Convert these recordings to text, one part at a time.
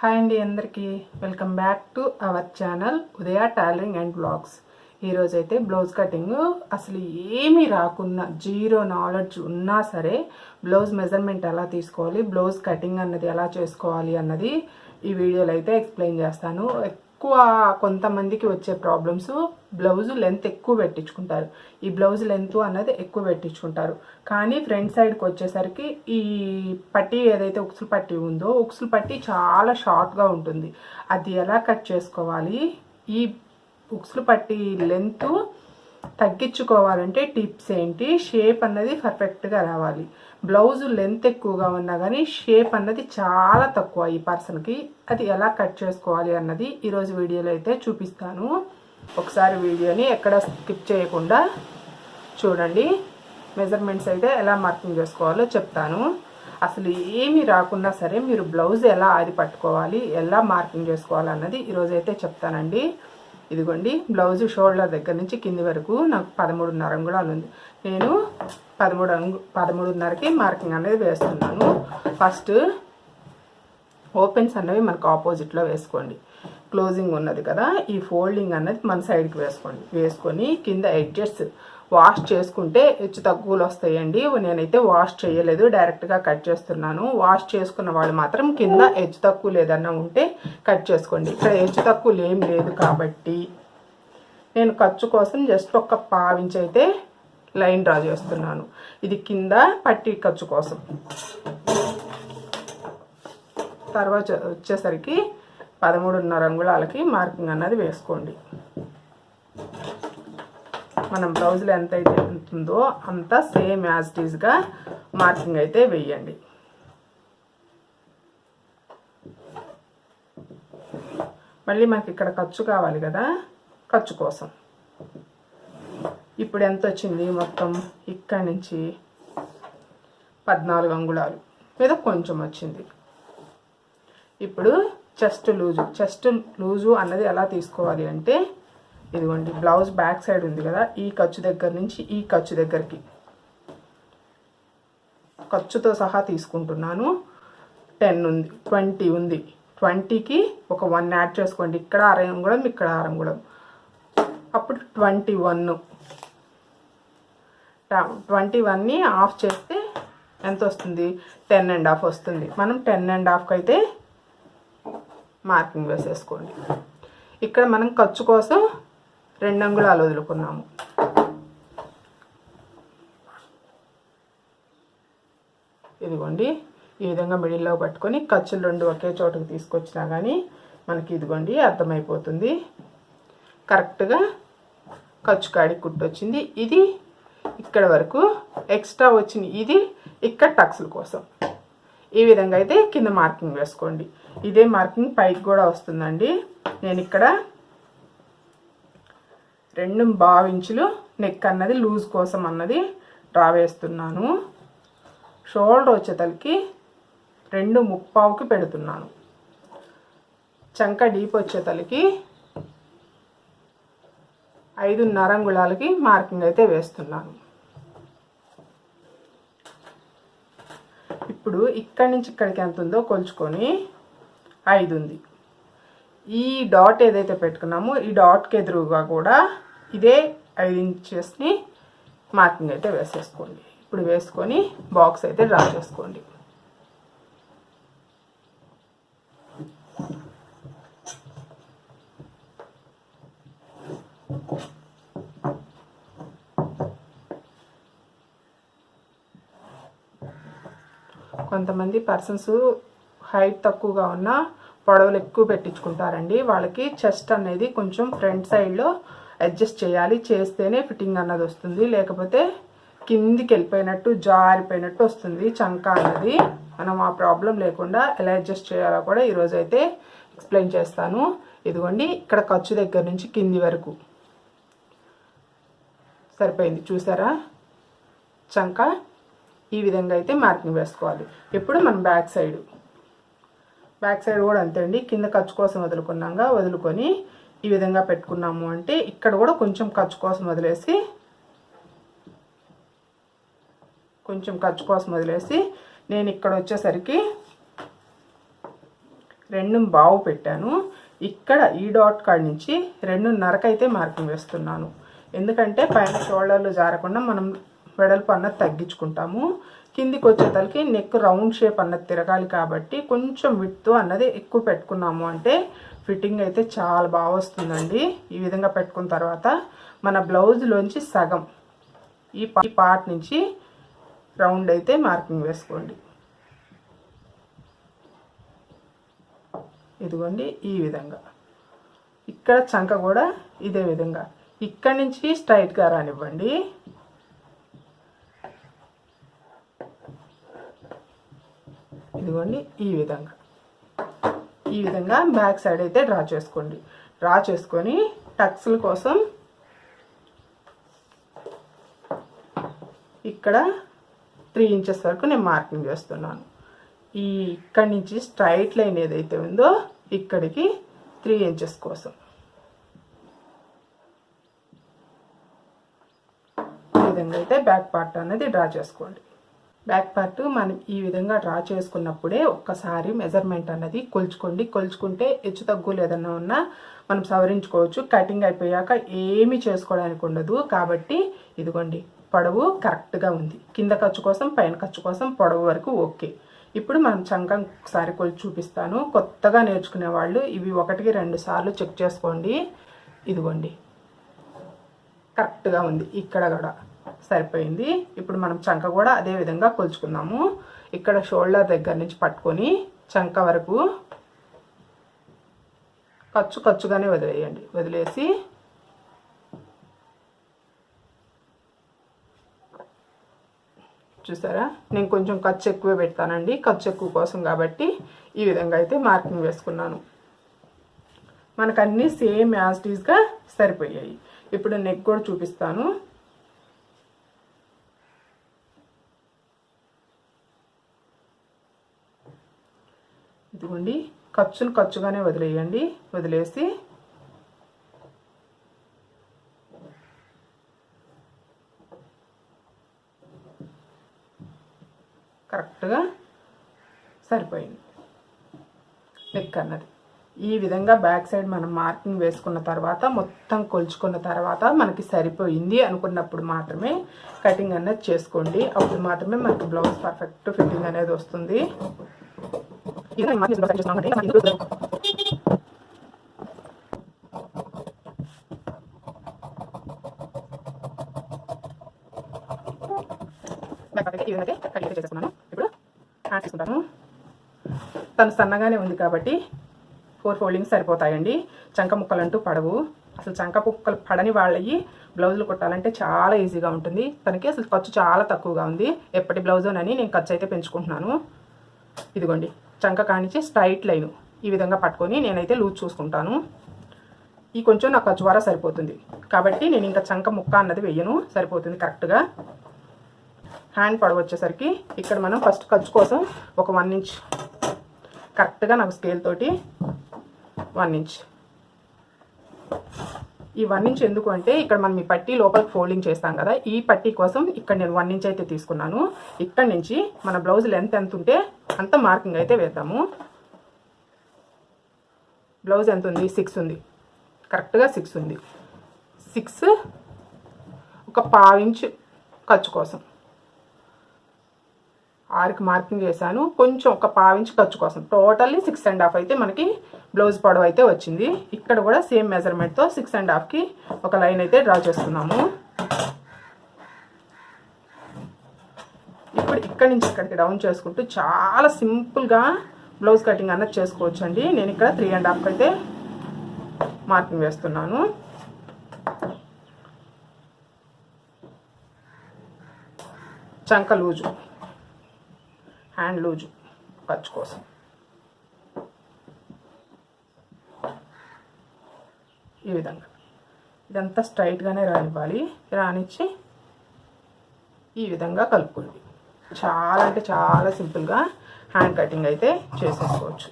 Hi అండి అందరికీ. Welcome back to our channel Udaya tailoring and blogs ఈరోజు అయితే బ్లౌజ్ కటింగ్ అసలు ఏమీ రాకున్నా జీరో నాలెడ్జ్ ఉన్నా సరే బ్లౌజ్ మెజర్మెంట్ ఎలా తీసుకోవాలి బ్లౌజ్ కటింగ్ అన్నది ఎలా చేసుకోవాలి అన్నది ఈ వీడియోలో అయితే ఎక్స్ప్లెయిన్ చేస్తాను. ఎక్కువ కొంతమందికి వచ్చే ప్రాబ్లమ్స్ బ్లౌజ్ లెంత్ ఎక్కువ పెట్టించుకుంటారు. ఈ బ్లౌజ్ లెంత్ అన్నది ఎక్కువ పెట్టించుకుంటారు. కానీ ఫ్రంట్ సైడ్కి వచ్చేసరికి ఈ పట్టీ ఏదైతే ఉక్సులు పట్టీ ఉందో ఉక్సులు పట్టీ చాలా షార్ట్గా ఉంటుంది. అది ఎలా కట్ చేసుకోవాలి? ఈ ఉక్సులు పట్టీ లెంత్ తగ్గించుకోవాలంటే టిప్స్ ఏంటి? షేప్ అన్నది పర్ఫెక్ట్గా రావాలి. బ్లౌజ్ లెంత్ ఎక్కువగా ఉన్నా కానీ షేప్ అన్నది చాలా తక్కువ ఈ పర్సన్కి. అది ఎలా కట్ చేసుకోవాలి అన్నది ఈరోజు వీడియోలో అయితే చూపిస్తాను. ఒకసారి వీడియోని ఎక్కడ స్కిప్ చేయకుండా చూడండి. మెజర్మెంట్స్ అయితే ఎలా మార్కింగ్ చేసుకోవాలో చెప్తాను. అసలు ఏమీ రాకున్నా సరే మీరు బ్లౌజ్ ఎలా ఆది పట్టుకోవాలి ఎలా మార్కింగ్ చేసుకోవాలి అన్నది ఈరోజు అయితే చెప్తానండి. ఇదిగోండి బ్లౌజ్ షోల్డర్ దగ్గర నుంచి కింది వరకు నాకు పదమూడున్నర అంగుళాలు ఉంది. నేను పదమూడు అంగు పదమూడున్నరకి మార్కింగ్ అనేది వేస్తున్నాను. ఫస్ట్ ఓపెన్స్ అనేవి మనకు ఆపోజిట్లో వేసుకోండి. క్లోజింగ్ ఉన్నది కదా ఈ ఫోల్డింగ్ అన్నది మన సైడ్కి వేసుకోండి. వేసుకొని కింద ఎడ్జెట్స్ వాష్ చేసుకుంటే హెచ్చు తక్కువలు వస్తాయండి. నేనైతే వాష్ చేయలేదు డైరెక్ట్గా కట్ చేస్తున్నాను. వాష్ చేసుకున్న వాళ్ళు మాత్రం కింద హెచ్చు తక్కువ లేదన్నా ఉంటే కట్ చేసుకోండి. ఇక్కడ హెచ్చు తక్కువలు ఏం లేదు కాబట్టి నేను ఖర్చు కోసం జస్ట్ ఒక పావించి అయితే లైన్ డ్రా చేస్తున్నాను. ఇది కింద పట్టి ఖర్చు కోసం. తర్వాత వచ్చేసరికి పదమూడున్నర అంగుళాలకి మార్కింగ్ అన్నది వేసుకోండి. మనం బ్లౌజ్లో ఎంత అయితే ఉంటుందో అంత సేమ్ యాజ్ టీజ్గా మార్కింగ్ అయితే వేయండి. మళ్ళీ మనకి ఇక్కడ ఖర్చు కావాలి కదా ఖర్చు కోసం. ఇప్పుడు ఎంత వచ్చింది మొత్తం? ఇక్కడి నుంచి పద్నాలుగు అంగుళాలు. మీద కొంచెం వచ్చింది. ఇప్పుడు చెస్ట్ లూజు. చెస్ట్ లూజు అన్నది ఎలా తీసుకోవాలి అంటే ఇదిగోండి బ్లౌజ్ బ్యాక్ సైడ్ ఉంది కదా ఈ ఖర్చు దగ్గర నుంచి ఈ ఖర్చు దగ్గరికి. ఖర్చుతో సహా తీసుకుంటున్నాను. టెన్ ఉంది ట్వంటీ ఉంది. ట్వంటీకి ఒక వన్ యాడ్ చేసుకోండి. ఇక్కడ అరంగుళం ఇక్కడ అరంగుళం అప్పుడు ట్వంటీ వన్. ట్వంటీ వన్ని ఆఫ్ చేస్తే ఎంత వస్తుంది? టెన్ అండ్ హాఫ్ వస్తుంది. మనం టెన్ అండ్ హాఫ్కి అయితే మార్కింగ్ వేసేసుకోండి. ఇక్కడ మనం ఖర్చు కోసం రెండు అంగుళాలు వదులుకున్నాము. ఇదిగోండి. ఈ విధంగా మిడిల్లో పట్టుకొని ఖర్చులు రెండు ఒకే చోటుకు తీసుకొచ్చినా కానీ మనకి ఇదిగోండి అర్థమైపోతుంది. కరెక్ట్గా ఖర్చు కాడికి కుట్టొచ్చింది ఇది ఇక్కడ వరకు ఎక్స్ట్రా వచ్చింది. ఇది ఇక్కడ టక్స్ల కోసం. ఈ విధంగా అయితే కింద మార్కింగ్ వేసుకోండి. ఇదే మార్కింగ్ పైకి కూడా వస్తుందండి. నేను ఇక్కడ రెండు బావించులు నెక్ అన్నది లూజ్ కోసం అన్నది డ్రా వేస్తున్నాను. షోల్డర్ వచ్చేతలకి రెండు ముప్పావుకి పెడుతున్నాను. చంక డీప్ వచ్చేతలకి ఐదున్నర అంగుళాలకి మార్కింగ్ అయితే వేస్తున్నాను. ఇప్పుడు ఇక్కడి నుంచి ఇక్కడికి ఎంత ఉందో కొలుచుకొని ఐదు ఉంది. ఈ డాట్ ఏదైతే పెట్టుకున్నామో ఈ డాట్కి ఎదురుగా కూడా ఇదే ఐదు ఇంచెస్ని మార్కింగ్ అయితే వేసేసుకోండి. ఇప్పుడు వేసుకొని బాక్స్ అయితే డ్రా చేసుకోండి. కొంతమంది పర్సన్స్ హైట్ తక్కువగా ఉన్న పొడవులు ఎక్కువ పెట్టించుకుంటారండి. వాళ్ళకి చెస్ట్ అనేది కొంచెం ఫ్రంట్ సైడ్లో అడ్జస్ట్ చేయాలి. చేస్తేనే ఫిట్టింగ్ అన్నది వస్తుంది. లేకపోతే కిందికి వెళ్ళిపోయినట్టు జారిపోయినట్టు వస్తుంది చంక అన్నది. మనం ఆ ప్రాబ్లం లేకుండా ఎలా అడ్జస్ట్ చేయాలో కూడా ఈరోజు అయితే ఎక్స్ప్లెయిన్ చేస్తాను. ఇదిగోండి ఇక్కడ ఖర్చు దగ్గర నుంచి కింది వరకు. సరిపోయింది చూసారా? చంక ఈ విధంగా అయితే మార్కింగ్ వేసుకోవాలి. ఇప్పుడు మనం బ్యాక్ సైడ్ బ్యాక్ సైడ్ కూడా అంతే అండి. కింద ఖర్చు కోసం వదులుకున్నాగా వదులుకొని ఈ విధంగా పెట్టుకున్నాము అంటే ఇక్కడ కూడా కొంచెం ఖర్చు కోసం వదిలేసి కొంచెం ఖర్చు కోసం వదిలేసి నేను ఇక్కడ వచ్చేసరికి రెండు బావు పెట్టాను. ఇక్కడ ఈ డాట్ కాడ నుంచి రెండున్నరకైతే మార్కింగ్ వేస్తున్నాను. ఎందుకంటే పైన షోల్డర్లు జారకుండా మనం వెడల్పు అన్నది తగ్గించుకుంటాము. కిందికి వచ్చేతలకి నెక్ రౌండ్ షేప్ అన్నది తిరగాలి కాబట్టి కొంచెం విత్తు అన్నది ఎక్కువ పెట్టుకున్నాము అంటే ఫిట్టింగ్ అయితే చాలా బాగా వస్తుందండి. ఈ విధంగా పెట్టుకున్న తర్వాత మన బ్లౌజ్లోంచి సగం ఈ పార్ట్ నుంచి రౌండ్ అయితే మార్కింగ్ వేసుకోండి. ఇదిగోండి ఈ విధంగా. ఇక్కడ చంక కూడా ఇదే విధంగా. ఇక్కడ నుంచి స్ట్రైట్గా రానివ్వండి. ఇదిగోండి ఈ విధంగా. ఈ విధంగా బ్యాక్ సైడ్ అయితే డ్రా చేసుకోండి. డ్రా చేసుకొని టక్స్ల కోసం ఇక్కడ త్రీ ఇంచెస్ వరకు నేను మార్కింగ్ చేస్తున్నాను. ఈ ఇక్కడి నుంచి స్ట్రైట్ లైన్ ఏదైతే ఉందో ఇక్కడికి త్రీ ఇంచెస్ కోసం. ఈ విధంగా అయితే బ్యాక్ పార్ట్ అనేది డ్రా చేసుకోండి. బ్యాక్ పార్ట్ మనం ఈ విధంగా డ్రా చేసుకున్నప్పుడే ఒక్కసారి మెజర్మెంట్ అన్నది కొలుచుకోండి. కొలుచుకుంటే హెచ్చు తగ్గులు ఏదన్నా ఉన్నా మనం సవరించుకోవచ్చు. కటింగ్ అయిపోయాక ఏమీ చేసుకోవడానికి ఉండదు. కాబట్టి ఇదిగోండి పొడవు కరెక్ట్గా ఉంది. కింద ఖర్చు కోసం పైన ఖర్చు కోసం పొడవు వరకు ఓకే. ఇప్పుడు మనం చంకం ఒకసారి కొలిచి చూపిస్తాను. కొత్తగా నేర్చుకునే వాళ్ళు ఇవి ఒకటికి రెండు సార్లు చెక్ చేసుకోండి. ఇదిగోండి కరెక్ట్గా ఉంది. ఇక్కడ కూడా. సరిపోయింది. ఇప్పుడు మనం చంక కూడా అదే విధంగా కొలుచుకుందాము. ఇక్కడ షోల్డర్ దగ్గర నుంచి పట్టుకొని చంక వరకు ఖర్చు ఖర్చుగానే వదిలేయండి. వదిలేసి చూసారా? నేను కొంచెం ఖర్చు ఎక్కువే పెడతానండి. ఖర్చు ఎక్కువ కోసం కాబట్టి ఈ విధంగా అయితే మార్కింగ్ వేసుకున్నాను. మనకు అన్నీ సేమ్ యాజిటీస్గా సరిపోయాయి. ఇప్పుడు నెక్ కూడా చూపిస్తాను. ఇదిగోండి. ఖర్చును ఖర్చుగానే వదిలేయండి. వదిలేసి కరెక్ట్గా సరిపోయింది. నెక్ అన్నది. ఈ విధంగా బ్యాక్ సైడ్ మనం మార్కింగ్ వేసుకున్న తర్వాత మొత్తం కొలుచుకున్న తర్వాత మనకి సరిపోయింది అనుకున్నప్పుడు మాత్రమే కటింగ్ అనేది చేసుకోండి. అప్పుడు మాత్రమే మనకి బ్లౌజ్ పర్ఫెక్ట్ ఫిట్టింగ్ అనేది వస్తుంది. ఈ విధంగా కట్ చేసుకున్నాను ఇప్పుడు తను సన్నగానే ఉంది కాబట్టి ఫోర్ ఫోల్డింగ్స్ సరిపోతాయండి. చంక ముక్కలు అంటూ పడవు. అసలు చంక ముక్కలు పడని వాళ్ళవి బ్లౌజులు కుట్టాలంటే చాలా ఈజీగా ఉంటుంది. తనకి అసలు ఖర్చు చాలా తక్కువగా ఉంది. ఎప్పటి బ్లౌజునని నేను ఖర్చు అయితే పెంచుకుంటున్నాను. ఇదిగోండి. చంక కానించి స్ట్రైట్ లైన్ ఈ విధంగా పట్టుకొని నేనైతే లూజ్ చూసుకుంటాను. ఈ కొంచెం నాకు ఖర్చు ద్వారా సరిపోతుంది. కాబట్టి నేను ఇంకా చంక ముక్క అన్నది వెయ్యను సరిపోతుంది కరెక్ట్గా. హ్యాండ్ పొడవు వచ్చేసరికి ఇక్కడ మనం ఫస్ట్ ఖర్చు కోసం ఒక వన్ ఇంచ్ కరెక్ట్గా నాకు స్కేల్ తోటి వన్ ఇంచ్. ఈ వన్ ఇంచ్ ఎందుకు అంటే ఇక్కడ మనం ఈ పట్టీ లోపలికి ఫోల్డింగ్ చేస్తాం కదా ఈ పట్టీ కోసం ఇక్కడ నేను వన్ ఇంచ్ అయితే తీసుకున్నాను. ఇక్కడ నుంచి మన బ్లౌజ్ లెంత్ ఎంత ఉంటే అంత మార్కింగ్ అయితే వేద్దాము. బ్లౌజ్ ఎంత ఉంది? సిక్స్ ఉంది. కరెక్ట్గా సిక్స్ ఉంది. సిక్స్ ఒక పావించ్ ఖర్చు కోసం. ఆరుకి మార్కింగ్ చేశాను. కొంచెం ఒక పావించి ఖర్చు కోసం. టోటల్లీ సిక్స్ అండ్ హాఫ్ అయితే మనకి బ్లౌజ్ పొడవు అయితే వచ్చింది. ఇక్కడ కూడా సేమ్ మెజర్మెంట్తో సిక్స్ అండ్ హాఫ్కి ఒక లైన్ అయితే డ్రా చేస్తున్నాము. ఇప్పుడు ఇక్కడి నుంచి ఇక్కడికి డౌన్ చేసుకుంటూ చాలా సింపుల్గా బ్లౌజ్ కటింగ్ అన్నది చేసుకోవచ్చు అండి నేను ఇక్కడ త్రీ అండ్ హాఫ్కి అయితే మార్కింగ్ వేస్తున్నాను. చంక లూజు. హ్యాండ్ లూజు ఖర్చు కోసం ఈ విధంగా. ఇదంతా స్ట్రైట్గానే రానివ్వాలి. రానిచ్చి ఈ విధంగా కలుపుకోండి. చాలా అంటే చాలా సింపుల్గా హ్యాండ్ కటింగ్ అయితే చేసేసుకోవచ్చు.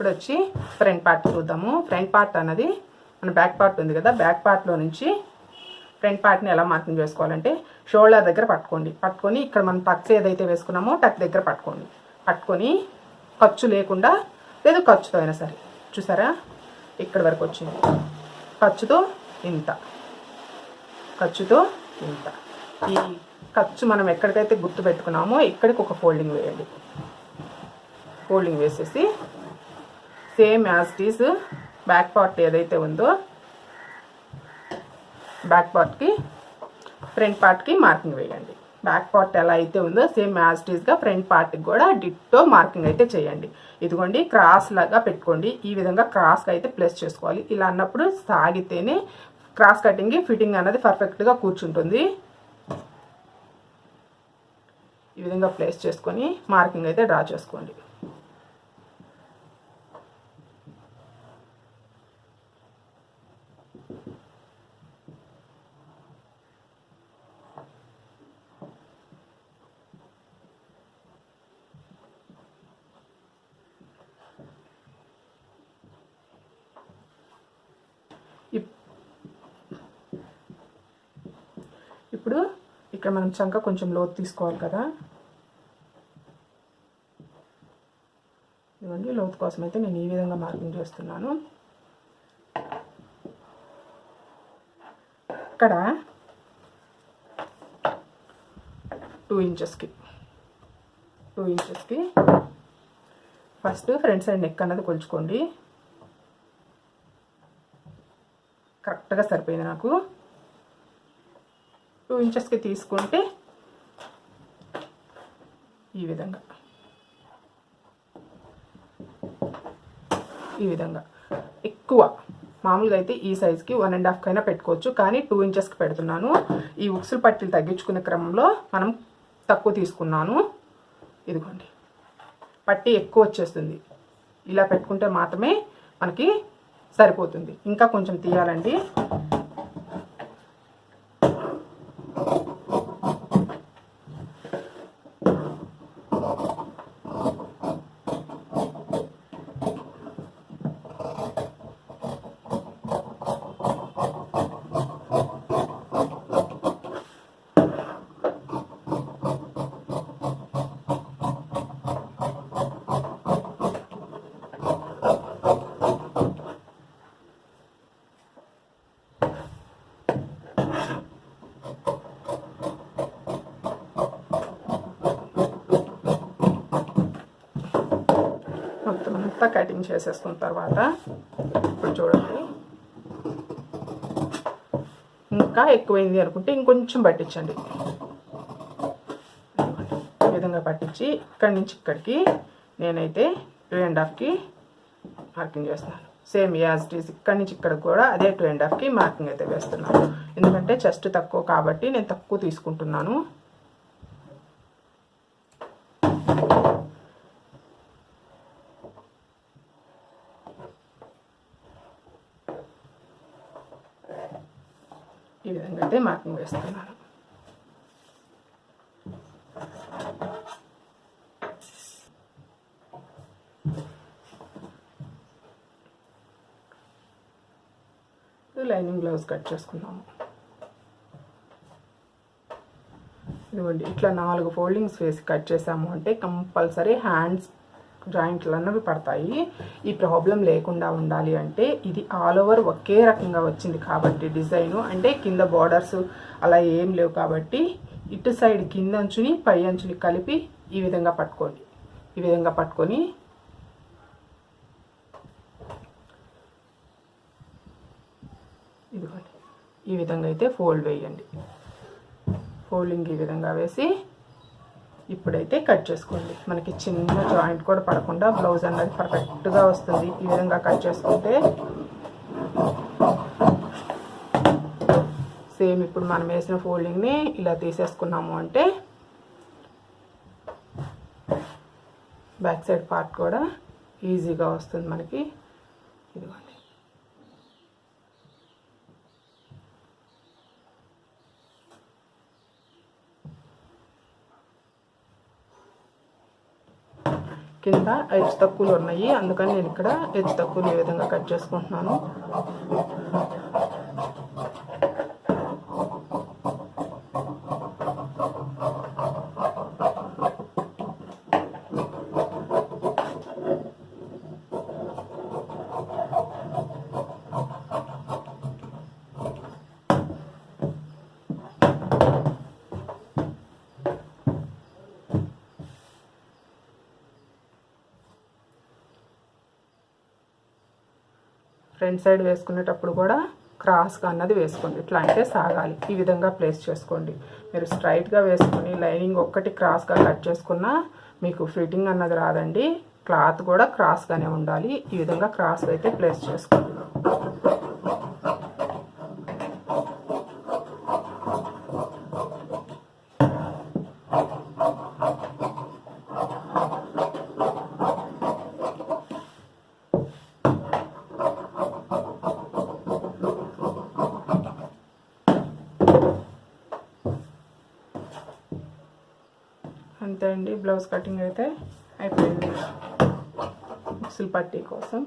ఇప్పుడు వచ్చి ఫ్రంట్ పార్ట్ చూద్దాము. ఫ్రంట్ పార్ట్ అన్నది మన బ్యాక్ పార్ట్ ఉంది కదా బ్యాక్ పార్ట్లో నుంచి ఫ్రంట్ పార్ట్ని ఎలా మార్కింగ్ చేసుకోవాలంటే షోల్డర్ దగ్గర పట్టుకోండి. పట్టుకొని ఇక్కడ మనం టక్స్ ఏదైతే వేసుకున్నామో టక్ దగ్గర పట్టుకోండి. పట్టుకొని ఖర్చు లేకుండా లేదు ఖర్చుతో అయినా సరే. చూసారా? ఇక్కడ వరకు వచ్చింది. ఖర్చుతో ఇంత. ఖర్చుతో ఇంత. ఈ ఖర్చు మనం ఎక్కడికైతే గుర్తు పెట్టుకున్నామో ఇక్కడికి ఒక ఫోల్డింగ్ వేయండి. ఫోల్డింగ్ వేసేసి సేమ్ యాజ్టీస్ బ్యాక్ పార్ట్ ఏదైతే ఉందో బ్యాక్ పార్ట్కి ఫ్రంట్ పార్ట్కి మార్కింగ్ వేయండి. బ్యాక్ పార్ట్ ఎలా అయితే ఉందో సేమ్ యాజ్ ఈజ్గా ఫ్రంట్ పార్ట్కి కూడా డిట్టో మార్కింగ్ అయితే చేయండి. ఇదిగోండి క్రాస్ లాగా పెట్టుకోండి. ఈ విధంగా క్రాస్గా అయితే ప్లేస్ చేసుకోవాలి. ఇలా అన్నప్పుడు సాగితేనే క్రాస్ కటింగ్కి ఫిట్టింగ్ అనేది పర్ఫెక్ట్గా కూర్చుంటుంది. ఈ విధంగా ప్లేస్ చేసుకొని మార్కింగ్ అయితే డ్రా చేసుకోండి ఇప్- ఇప్పుడు ఇక్కడ మనం చంక కొంచెం లోతు తీసుకోవాలి కదా. ఇవ్వండి లోతు కోసం అయితే నేను ఈ విధంగా మార్కింగ్ చేస్తున్నాను. ఇక్కడ టూ ఇంచెస్కి టూ ఇంచెస్కి. ఫస్ట్ ఫ్రంట్ సైడ్ నెక్ అన్నది కొలుచుకోండి. కరెక్ట్గా సరిపోయింది నాకు. టూ ఇంచెస్కి తీసుకుంటే ఈ విధంగా. ఈ విధంగా. ఎక్కువ. మామూలుగా అయితే ఈ సైజ్కి వన్ అండ్ హాఫ్ కైనా పెట్టుకోవచ్చు కానీ టూ ఇంచెస్కి పెడుతున్నాను. ఈ ఉక్సులు పట్టీలు తగ్గించుకునే క్రమంలో మనం తక్కువ తీసుకున్నాను. ఇదిగోండి. పట్టి ఎక్కువ వచ్చేస్తుంది. ఇలా పెట్టుకుంటే మాత్రమే మనకి సరిపోతుంది. ఇంకా కొంచెం తీయాలండి మొత్తం అంతా కటింగ్ చేసేసుకున్న తర్వాత ఇప్పుడు చూడండి. ఇంకా ఎక్కువైంది అనుకుంటే ఇంకొంచెం పట్టించండి. ఈ విధంగా పట్టించి ఇక్కడి నుంచి ఇక్కడికి నేనైతే టూ అండ్ హాఫ్కి మార్కింగ్ చేస్తున్నాను. సేమ్ యాజ్ ఇట్ ఈస్ ఇక్కడి నుంచి ఇక్కడికి కూడా అదే టూ అండ్ హాఫ్కి మార్కింగ్ అయితే వేస్తున్నాను. ఎందుకంటే చెస్ట్ తక్కువ కాబట్టి నేను తక్కువ తీసుకుంటున్నాను. ఈ విధంగా అయితే మార్కింగ్ వేస్తున్నాను లైనింగ్ బ్లౌజ్ కట్ చేసుకున్నాము. ఇదిగోండి ఇట్లా నాలుగు ఫోల్డింగ్స్ వేసి కట్ చేసాము అంటే కంపల్సరీ హ్యాండ్స్ జాయింట్లు అన్నవి పడతాయి. ఈ ప్రాబ్లం లేకుండా ఉండాలి అంటే ఇది ఆల్ ఓవర్ ఒకే రకంగా వచ్చింది కాబట్టి డిజైను. అంటే కింద బార్డర్స్ అలా ఏం లేవు కాబట్టి ఇటు సైడ్ కింద అంచుని పై అంచుని కలిపి ఈ విధంగా పట్టుకోండి. ఈ విధంగా పట్టుకొని ఇదిగోండి. ఈ విధంగా అయితే ఫోల్డ్ వేయండి. ఫోల్డింగ్ ఈ విధంగా వేసి ఇప్పుడైతే కట్ చేసుకోండి. మనకి చిన్న జాయింట్ కూడా పడకుండా బ్లౌజ్ అన్నది పర్ఫెక్ట్గా వస్తుంది. ఈ విధంగా కట్ చేసుకుంటే సేమ్ ఇప్పుడు మనం వేసిన ఫోల్డింగ్ని ఇలా తీసేసుకున్నాము అంటే బ్యాక్ సైడ్ పార్ట్ కూడా ఈజీగా వస్తుంది మనకి. ఇదిగోండి. కింద హెచ్చు తక్కువలు ఉన్నాయి. అందుకని నేను ఇక్కడ హెచ్చు తక్కువలు ఈ విధంగా కట్ చేసుకుంటున్నాను. ఫ్రంట్ సైడ్ వేసుకునేటప్పుడు కూడా క్రాస్గా అన్నది వేసుకోండి. ఇట్లా అంటే సాగాలి. ఈ విధంగా ప్లేస్ చేసుకోండి. మీరు స్ట్రైట్గా వేసుకుని లైనింగ్ ఒక్కటి క్రాస్గా కట్ చేసుకున్నా మీకు ఫిట్టింగ్ అన్నది రాదండి. క్లాత్ కూడా క్రాస్గానే ఉండాలి. ఈ విధంగా క్రాస్ అయితే ప్లేస్ చేసుకోండి. బ్లౌజ్ కటింగ్ అయితే అయిపోయింది. ఉక్సులు పట్టీ కోసం.